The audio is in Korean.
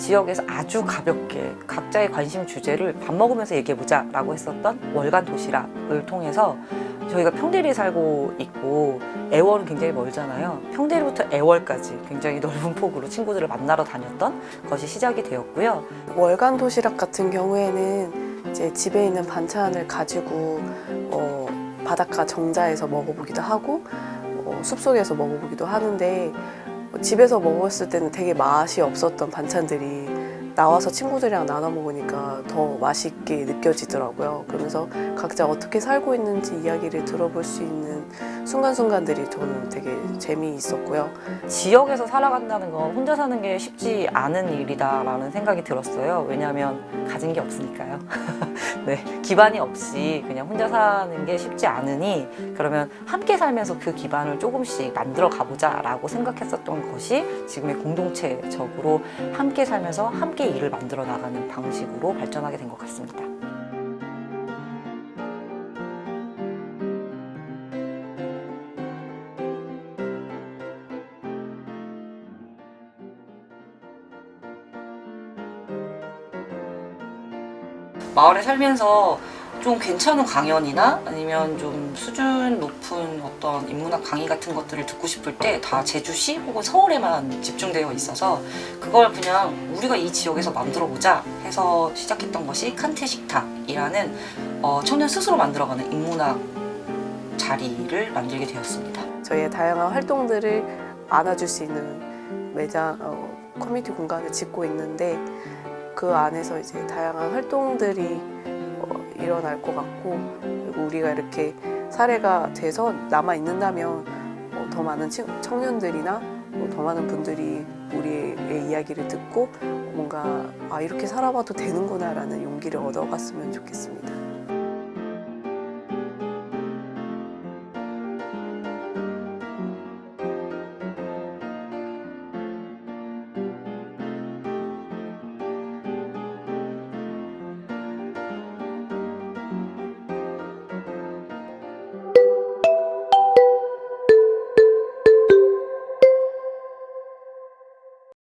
지역에서 아주 가볍게 각자의 관심 주제를 밥 먹으면서 얘기해보자 라고 했었던 월간 도시락을 통해서 저희가 평대리에 살고 있고 애월은 굉장히 멀잖아요. 평대리부터 애월까지 굉장히 넓은 폭으로 친구들을 만나러 다녔던 것이 시작이 되었고요. 월간 도시락 같은 경우에는 이제 집에 있는 반찬을 가지고 어, 바닷가 정자에서 먹어보기도 하고 어, 숲속에서 먹어보기도 하는데 어, 집에서 먹었을 때는 되게 맛이 없었던 반찬들이 나와서 친구들이랑 나눠 먹으니까 더 맛있게 느껴지더라고요. 그러면서 각자 어떻게 살고 있는지 이야기를 들어볼 수 있는 순간순간들이 저는 되게 재미있었고요. 지역에서 살아간다는 건 혼자 사는 게 쉽지 않은 일이다라는 생각이 들었어요. 왜냐하면 가진 게 없으니까요. 네, 기반이 없이 그냥 혼자 사는 게 쉽지 않으니 그러면 함께 살면서 그 기반을 조금씩 만들어 가보자라고 생각했었던 것이 지금의 공동체적으로 함께 살면서 함께 일을 만들어 나가는 방식으로 발전하게 된 것 같습니다. 마을에 살면서 좀 괜찮은 강연이나 아니면 좀 수준 높은 어떤 인문학 강의 같은 것들을 듣고 싶을 때 다 제주시 혹은 서울에만 집중되어 있어서 그걸 그냥 우리가 이 지역에서 만들어 보자 해서 시작했던 것이 칸테 식탁이라는 어, 청년 스스로 만들어가는 인문학 자리를 만들게 되었습니다. 저희의 다양한 활동들을 안아줄 수 있는 매장 어, 커뮤니티 공간을 짓고 있는데 그 안에서 이제 다양한 활동들이 어, 일어날 것 같고 그리고 우리가 이렇게 사례가 돼서 남아 있는다면 어, 더 많은 친- 청년들이나 뭐더 많은 분들이 우리의 이야기를 듣고 뭔가 아 이렇게 살아봐도 되는구나라는 용기를 얻어갔으면 좋겠습니다.